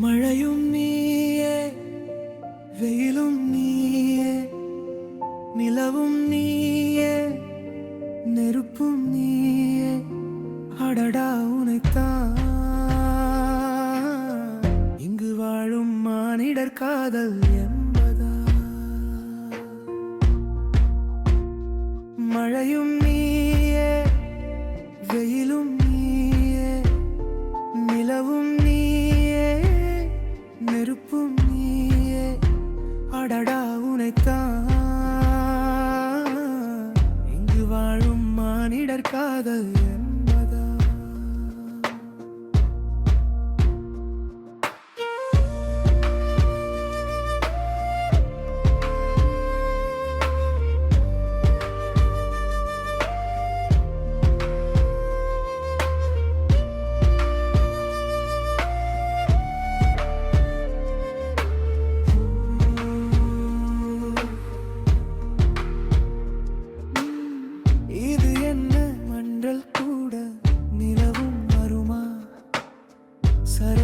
மழையும் நீயே வெயிலும் நீயே நிலவும் நீயே நெருப்பும் நீயே. அடடா உனைத்தான் இங்கு வாழும் மானிடர் காதல் என்பதா மழையும் நீயே வெயிலும் மானிடர் காதல்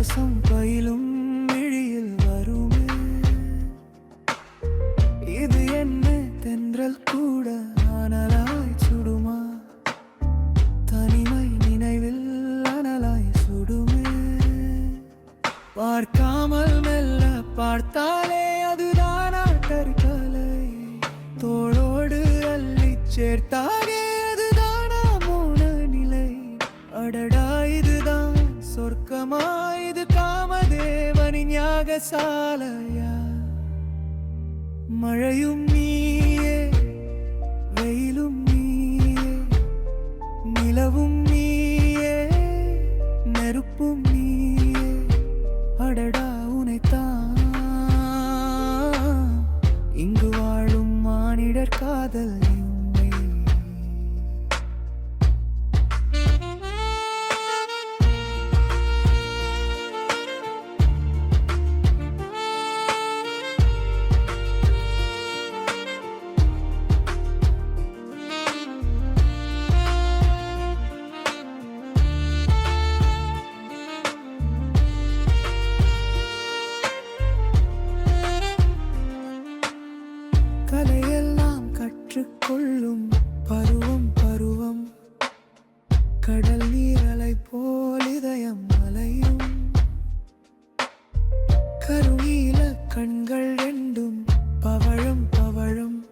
சுவாசம் பயிலும் விழியில் வருமே. இது என்ன தென்றல் கூட ஆனலாய் சுடுமா? தனிமை நினைவில் அனலாய் சுடுமே. பார்க்காமல் மெல்ல பார்த்தாலே அதுதான் ஆட்டற்கலை. தோளோடு அள்ளி சேர்த்தாரே அதுதானா மோன நிலை. அடடா இதுதான் சொர்க்கமா? യാഗശാലയ മഴയും നീ ஏற்றுக்கொள்ளும் பருவம் பருவம். கடல் நீரலை போல் இதயம் அலையும். கருணீல கண்கள் ரெண்டும் பவழம் பவழம்.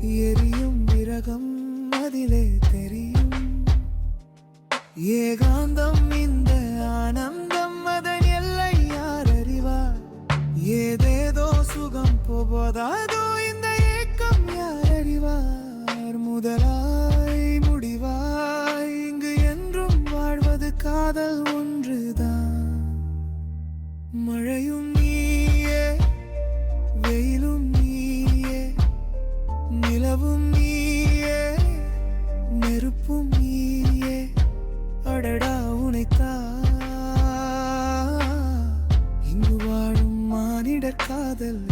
எரியும் விரகம் அதிலே தெரியும். ஏகா மழையும் நீயே வெயிலும் நீயே நிலவும் நீயே நெருப்பும் நீயே. அடடா உனைத்தா. இங்கு வாழும் மானிடர் காதல்